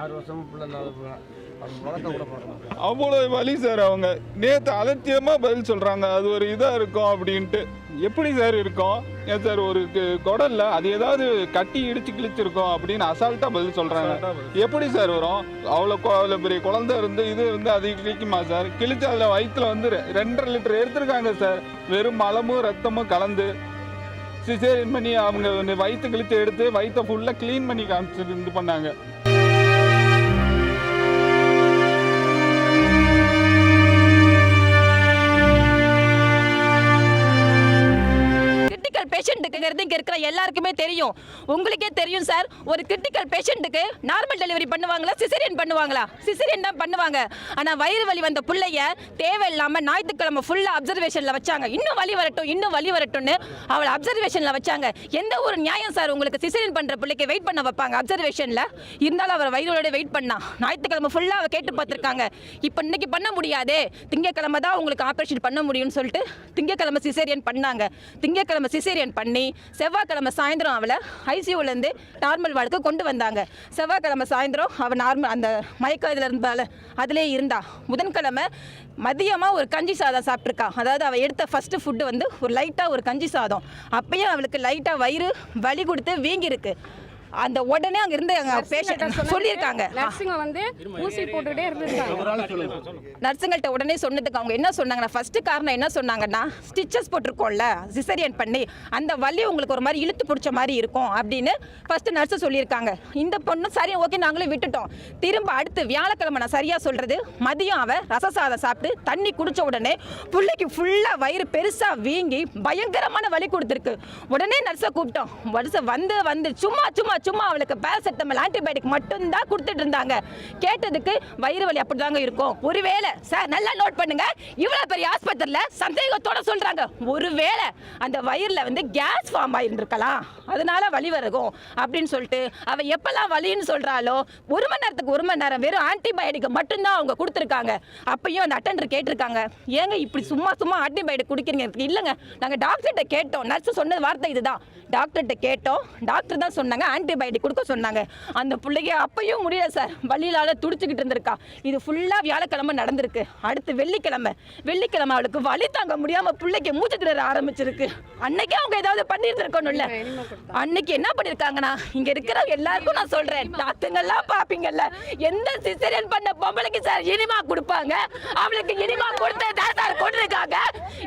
ஆறு வருஷமும் பிள்ளை இல்லாத அவ்வளோ வலி சார் அவங்க. நேற்று அலட்சியமாக பதில் சொல்கிறாங்க அது ஒரு இதாக இருக்கும் அப்படின்ட்டு. எப்படி சார் இருக்கும்? ஏன் சார் ஒரு குடல்ல அது ஏதாவது கட்டி இடிச்சு கிழிச்சிருக்கோம் அப்படின்னு அசால்ட்டாக பதில் சொல்கிறாங்க எப்படி சார் வரும்? அவ்வளோ அவ்வளோ பெரிய குழந்தை இருந்து இது இருந்து அது கிழிக்குமா சார்? கிழிச்சு அதில் வயிற்றுல வந்து ரெண்டரை லிட்டர் எடுத்திருக்காங்க சார். வெறும் மலமும் ரத்தமும் கலந்து. சிசேரியன் பண்ணி அவங்க வயிற்று கிழிச்சு எடுத்து வயிற்றை ஃபுல்லாக க்ளீன் பண்ணி காமிச்சு இது பண்ணாங்க. பேஷண்ட்டுக்குங்கிறது இங்கே இருக்கிற எல்லாருக்குமே தெரியும். உங்களுக்கே தெரியும் சார் ஒரு கிரிட்டிக்கல் பேஷண்ட்டுக்கு நார்மல் டெலிவரி பண்ணுவாங்களா சிசரியன் பண்ணுவாங்களா? சிசரியன் தான் பண்ணுவாங்க. ஆனால் வயிறு வலி வந்த பிள்ளைய தேவையில்லாமல் ஞாயிற்றுக்கிழமை ஃபுல்லாக அப்சர்வேஷனில் வச்சாங்க. இன்னும் வலி வரட்டும் இன்னும் வலி வரட்டும்னு அவளை அப்சர்வேஷனில் வச்சாங்க. எந்த ஒரு நியாயம் சார் உங்களுக்கு சிசரியன் பண்ணுற பிள்ளைக்கு வெயிட் பண்ண வைப்பாங்க அப்சர்வேஷனில் இருந்தாலும் அவர் வயிறோட வெயிட் பண்ணா. ஞாயிற்றுக்கிழமை ஃபுல்லாக அவ கேட்டு பார்த்துருக்காங்க. இப்போ இன்னைக்கு பண்ண முடியாதே. திங்கக்கிழமை தான் உங்களுக்கு ஆப்ரேஷன் பண்ண முடியும்னு சொல்லிட்டு திங்கக்கிழமை சிசேரியன் பண்ணாங்க. திங்கக்கிழமை சிசேரியன் பண்ணி செவ்வாய்க்கிழமை சாயந்தரம் அவளை ஐசியூலேருந்து நார்மல் வார்டுக்கு கொண்டு வந்தாங்க. செவ்வாய்க்கிழமை சாயந்தரம் அவள் நார்மல் அந்த மயக்க இதில் இருந்தால அதிலே இருந்தா. புதன்கிழமை மதியமாக ஒரு கஞ்சி சாதம் சாப்பிட்ருக்கா அதாவது அவள் எடுத்த ஃபஸ்ட்டு ஃபுட்டு வந்து ஒரு லைட்டாக ஒரு கஞ்சி சாதம். அப்பயும் அவளுக்கு லைட்டாக வயிறு வலி கொடுத்து வீங்கியிருக்கு. அந்த உடனே அங்கே இருந்து பேஷண்ட் சொல்லியிருக்காங்க. நர்ஸுங்க வந்து ஊசி போட்டுக்கிட்டே இருந்திருக்காங்க. நர்ஸுங்கள்ட்ட உடனே சொன்னதுக்கு அவங்க என்ன சொன்னாங்கன்னா ஃபர்ஸ்ட் காரணம் என்ன சொன்னாங்கன்னா ஸ்டிச்சஸ் போட்டிருக்கோம்ல சிசரியன் பண்ணி அந்த வலி உங்களுக்கு ஒரு மாதிரி இழுத்து பிடிச்ச மாதிரி இருக்கும் அப்படின்னு ஃபர்ஸ்ட் நர்ஸு சொல்லியிருக்காங்க. இந்த பொண்ணு சரி ஓகே நாங்களும் விட்டுட்டோம். திரும்ப அடுத்து வியாழக்கிழமை நான் சரியாக சொல்கிறது மதியம் அவ ரசசாதம் சாப்பிட்டு தண்ணி குடிச்ச உடனே பிள்ளைக்கு ஃபுல்லாக வயிறு பெருசாக வீங்கி பயங்கரமான வலி கொடுத்துருக்கு. உடனே நர்ஸை கூப்பிட்டோம். வருஷம் வந்து வந்து சும்மா சும்மா சும்மா அவளுக்கு பேரசெட்டமல் ஆன்டிபயோட்டிக் மட்டும்தான் கொடுத்துட்டு இருந்தாங்க கேட்டதுக்கு வயிறு வலி அப்படிதாங்க இருக்கும். ஒருவேளை சார் நல்லா நோட் பண்ணுங்க. இவ்வளோ பெரிய ஆஸ்பத்திரியில் சந்தேகத்தோட சொல்கிறாங்க ஒருவேளை அந்த வயிறில் வந்து கேஸ் ஃபார்ம் ஆகிருந்துருக்கலாம் அதனால வலி வருகும் அப்படின்னு சொல்லிட்டு அவள் எப்பெல்லாம் வலின்னு சொல்கிறாலோ ஒரு மணி நேரத்துக்கு ஒரு மணி நேரம் வெறும் ஆன்டிபயோட்டிக் மட்டும்தான் அவங்க கொடுத்துருக்காங்க. அப்பயும் அந்த அட்டெண்டர் கேட்டிருக்காங்க. ஏங்க இப்படி சும்மா சும்மா ஆன்டிபயோட்டிக் குடிக்கிறீங்க? இல்லைங்க. நாங்கள் டாக்டர்கிட்ட கேட்டோம். நர்ஸ் சொன்னது வார்த்தை இதுதான். டாக்டர்கிட்ட கேட்டோம். டாக்டர் தான் சொன்னாங்க ஆன்டிபயோட்டிக் கொடுக்க சொன்னாங்க. அந்த பிள்ளைக்கு அப்பயும் முடியல சார். வழியிலால துடிச்சுக்கிட்டு இருந்திருக்கா. இது ஃபுல்லாக வியாழக்கிழமை நடந்திருக்கு. அடுத்து வெள்ளிக்கிழமை. வெள்ளிக்கிழமை அவளுக்கு வலி தாங்க முடியாமல் பிள்ளைக்கு மூச்சு திணற ஆரம்பிச்சிருக்கு. அன்னைக்கே அவங்க ஏதாவது பண்ணியிருந்திருக்கணும்ல. அன்னைக்கு என்ன பண்ணியிருக்காங்கண்ணா இங்கே இருக்கிற எல்லாருக்கும் நான் சொல்கிறேன் டாக்டருங்கெல்லாம் பார்ப்பீங்கல்ல எந்த சிசரியன் பண்ண பொம்பளைக்கு சார் இனிமா கொடுப்பாங்க? அவளுக்கு இனிமா கொடுத்து தான் சார் கொண்டிருக்காங்க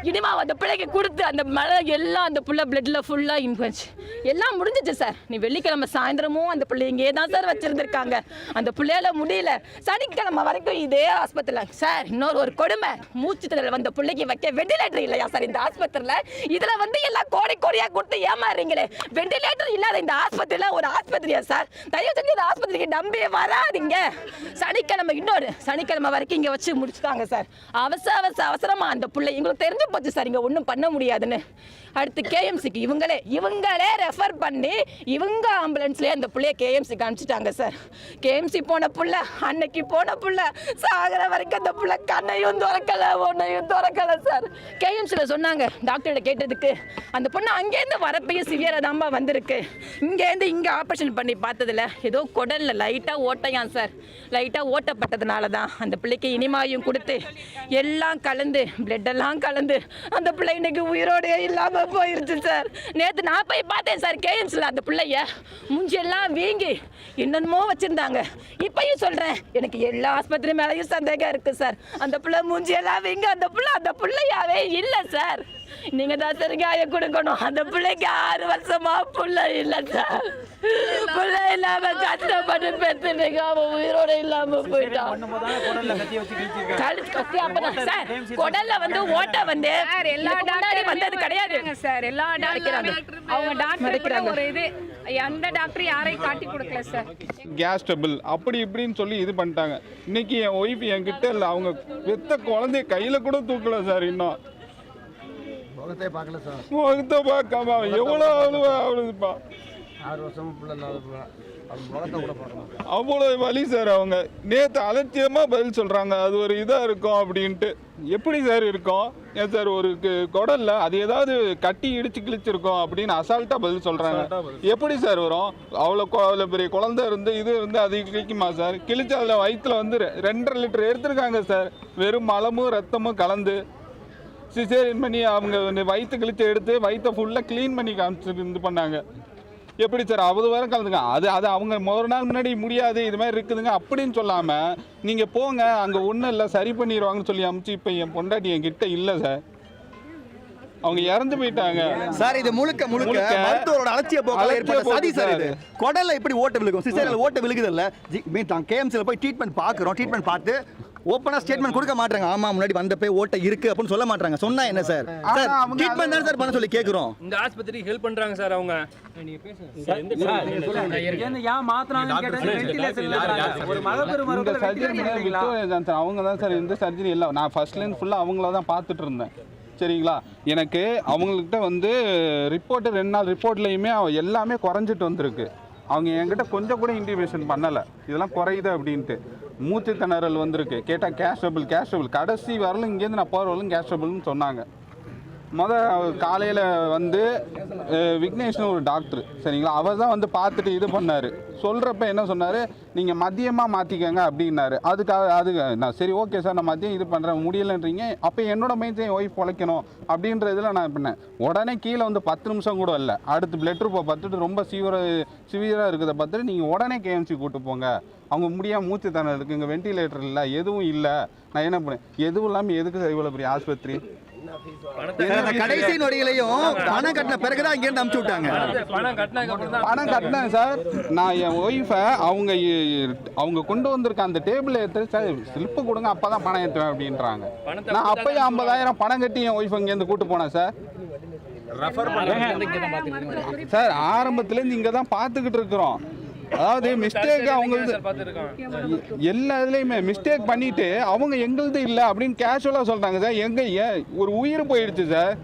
இனிமா அந்த பிள்ளைக்கு கொடுத்து அந்த மழை எல்லாம் அந்த புள்ள பிளட்ல ஃபுல்லாக இன்ஃபெக்ஷன் எல்லாம் முடிஞ்சிச்சு சார் நீ வெள்ளிக்கிழமை சாயந்தரமும் அந்த பிள்ளை இங்கே தான் சார் வச்சுருந்துருக்காங்க. அந்த பிள்ளையால முடியல. சனிக்கிழமை வரைக்கும் இதே ஆஸ்பத்திரியில் சார் இன்னொரு ஒரு கொடுமை. மூச்சு திணறல் வந்த பிள்ளைக்கு வைக்க வெண்டிலேட்டர் இல்லையா சார் இந்த ஆஸ்பத்திரியில்? இதில் வந்து எல்லாம் கோடி கோடியாக கொடுத்து ஏமாறுறீங்களே. வெண்டிலேட்டர் இல்லாத இந்த ஆஸ்பத்திரியில் ஒரு ஆஸ்பத்திரியா சார் தயவு செஞ்சு இந்த ஆஸ்பத்திரிக்கு நம்பி வராதீங்க. சனிக்கிழமை இன்னொரு சனிக்கிழமை வரைக்கும் இங்கே வச்சு முடிச்சுட்டாங்க சார் அவசர அவசர அவசரமாக அந்த பிள்ளை எங்களுக்கு தெரிஞ்சு போச்சு சார் இங்கே ஒன்றும் பண்ண முடியாதுன்னு. அடுத்து கேஎம்சிக்கு இவங்களே இவங்க இவங்களே ரெஃபர் பண்ணி இவங்க ஆம்புலன்ஸ்லேயே அந்த பிள்ளைய கேஎம்சிக்கு அனுப்பிச்சிட்டாங்க சார் கேஎம்சி போன புள்ள அன்னைக்கு போன புள்ள சாகிற வரைக்கும் அந்த புள்ள கண்ணையும் திறக்கல ஒன்னையும் திறக்கல சார் கேஎம்சியில் சொன்னாங்க டாக்டர்கிட்ட கேட்டதுக்கு அந்த பொண்ணு அங்கேருந்து வரப்பையும் சிவியராக தான்பா வந்திருக்கு. இங்கேருந்து இங்கே ஆப்ரேஷன் பண்ணி பார்த்ததுல ஏதோ குடல்ல லைட்டாக ஓட்டையான் சார் லைட்டாக ஓட்டப்பட்டதுனால தான் அந்த பிள்ளைக்கு இனிமாயும் கொடுத்து எல்லாம் கலந்து blood எல்லாம் கலந்து அந்த பிள்ளை இன்னைக்கு உயிரோடயே இல்லாமல் போயிருச்சு சார் நேற்று நான் போய் பார்த்தேன் சார் கேஎம்ஸில் அந்த பிள்ளைய. முஞ்சியெல்லாம் வீங்கி என்னென்னமோ வச்சுருந்தாங்க. இப்பயும் சொல்கிறேன் எனக்கு எல்லா ஆஸ்பத்திரி மேலேயும் சந்தேகம் இருக்குது சார். அந்த பிள்ளை முஞ்சியெல்லாம் வீங்க அந்த பிள்ளை அந்த பிள்ளையாவே இல்லை சார். நீங்கள் தான் சரி காய கொடுக்கணும். அந்த பிள்ளைக்கு ஆறு வருஷமா புள்ள இல்லை சார் புள்ள இல்லாம கஷ்டப்பட்டு பெற்றுனீங்க அவன் உயிரோட இல்லாம போயிட்டான் கழுத்து கத்தி அப்பதான். சார் குடல்ல வந்து ஓட்டை வந்து சார் எல்லா டாக்டரும் வந்தது கிடையாது. சார். எல்லா. டாக்டரும் அவங்க டாக்டர். ஒரு இது எந்த டாக்டர் யாரையும் காட்டி கொடுக்கல சார். கேஸ் டபுள் அப்படி இப்படின்னு சொல்லி இது பண்ணிட்டாங்க. இன்னைக்கு என் ஒய்ஃப் என்கிட்ட இல்லை அவங்க பெத்த குழந்தைய கையில் கூட தூக்கல சார் இன்னும். முகத்தையே பார்க்கல சார். முகத்தை பார்க்காம எவ்வளோ அழுவ அழுதுப்பா ஆறு வருஷமும் பிள்ளை சார் அவ்வளோ வலி சார் அவங்க. நேற்று அலட்சியமாக பதில் சொல்கிறாங்க அது ஒரு இதாக இருக்கும் அப்படின்ட்டு. எப்படி சார் இருக்கும்? ஏன் சார் ஒரு குடல்ல அது ஏதாவது கட்டி இடிச்சு கிழிச்சிருக்கோம் அப்படின்னு அசால்ட்டாக பதில் சொல்கிறாங்க எப்படி சார் வரும்? அவ்வளோ அவ்வளோ பெரிய குழந்தை இருந்து இது இருந்து அது கிழிக்குமா சார்? கிழிச்சு அதில் வயிற்றுல வந்து ரெண்டரை லிட்டர் எடுத்திருக்காங்க சார். வெறும் மலமும் ரத்தமும் கலந்து சிசேரியன் பண்ணி அவங்க வயிற்று கிழிச்சு எடுத்து வயிற்றை ஃபுல்லாக க்ளீன் பண்ணி காமிச்சிட்டு இது பண்ணாங்க. எப்படி சார் அவது வரை கலந்துங்க. அது அது அவங்க ஒரு நாள் முன்னாடி முடியாது இது மாதிரி இருக்குதுங்க அப்படின்னு சொல்லாமல் நீங்கள் போங்க அங்கே ஒன்றும் இல்லை சரி பண்ணிடுவாங்கன்னு சொல்லி அமுச்சு இப்போ என் பொண்டாட்டி என் கிட்ட இல்லை சார். அவங்க இறந்து போயிட்டாங்க. சார் இது முழுக்க முழுக்க மருத்துவரோட அலட்சிய போக்கால ஏற்பட்ட சதி சார். இது. குடல்ல எப்படி ஓட்ட விழுகும்? சிசேரியல் ஓட்ட விழுகுது இல்ல கேஎம்சில போய் ட்ரீட்மெண்ட் பார்க்குறோம் ட்ரீட்மெண்ட் பார்த்து ஓப்பனா ஸ்டேட்மெண்ட் கொடுக்க மாட்டாங்க ஆமா முன்னாடி வந்த போய் ஓட்ட இருக்கு அப்படின்னு சொல்ல மாட்டாங்க சொன்னா என்ன சார்? சார் அவங்க ட்ரீட்மெண்ட் தானே சார் பண்ண சொல்லி கேக்குறோம். இந்த ஆஸ்பத்திரிக்கு ஹெல்ப் பண்றாங்க சார் அவங்க? விக்டோரியா ஜான்சன் அவங்க தான் சார் இந்த சர்ஜரி இல்லை நான் ஃபர்ஸ்ட்லேருந்து ஃபுல்லாக அவங்கள தான் பார்த்துட்டு இருந்தேன். சரிங்களா? எனக்கு அவங்கள்ட்ட வந்து ரிப்போர்ட்டு ரெண்டு நாள் ரிப்போர்ட்லேயுமே எல்லாமே குறைஞ்சிட்டு வந்திருக்கு. அவங்க என்கிட்ட கொஞ்சம் கூட இன்டிமேஷன் பண்ணலை. இதெல்லாம் குறையுது அப்படின்ட்டு. மூச்சு திணறல் வந்திருக்கு கேட்டால் கேஷபிள் கேஷபிள் கடைசி வரலும் இங்கேருந்து நான் போகிற வரலும் கேஷபிள்னு சொன்னாங்க. முத காலையில் வந்து விக்னேஷ்னு ஒரு டாக்டர் சரிங்களா? அவர் தான் வந்து பார்த்துட்டு இது பண்ணார். சொல்கிறப்ப என்ன சொன்னார்? நீங்கள் மதியமாக மாற்றிக்கங்க அப்படின்னாரு. அதுக்காக அது நான் சரி ஓகே சார் நான் மதியம் இது பண்ணுறேன் முடியலன்றீங்க. அப்போ என்னோட மைண்ட் என் ஒய்ஃப் உழைக்கணும் அப்படின்ற இதில் நான் பண்ணேன். உடனே கீழே வந்து பத்து நிமிஷம் கூட இல்லை. அடுத்து பிளட் ரூப்பை பார்த்துட்டு ரொம்ப சீவிர சிவியராக இருக்கிறத பார்த்துட்டு நீங்கள் உடனே கேஎம்சி கூட்டு போங்க. அவங்க முடியாமல் மூச்சு தானே இருக்குது இங்கே வெண்டிலேட்டர் இல்லை எதுவும் இல்லை. நான் என்ன பண்ணேன்? எதுவும் இல்லாமல் எதுக்கு சார் இவ்வளோ பெரிய ஆஸ்பத்திரி? கடைசி நொடிகளையும் பணம் கட்டின பிறகுதான் இங்க இருந்து அமுச்சு விட்டாங்க. பணம் கட்டினேன் சார். நான் என் ஒய்ஃபை அவங்க அவங்க கொண்டு வந்திருக்க அந்த டேபிள் ஏற்று சார் ஸ்லிப்பு கொடுங்க அப்போ தான் பணம் ஏற்றுவேன் அப்படின்றாங்க. நான் அப்போயே ஐம்பதாயிரம் பணம் கட்டி என் ஒய்ஃப் இங்கேருந்து கூட்டு போனேன் சார். சார் ஆரம்பத்துலேருந்து இங்கே தான் பார்த்துக்கிட்டு இருக்கிறோம். அதாவது மிஸ்டேக் அவங்களது எல்லா இதுலேயுமே மிஸ்டேக் பண்ணிட்டு அவங்க எங்களுது இல்லை அப்படின்னு கேஷுவலாக சொல்கிறாங்க சார். எங்க ஒரு உயிர் போயிடுச்சு சார்.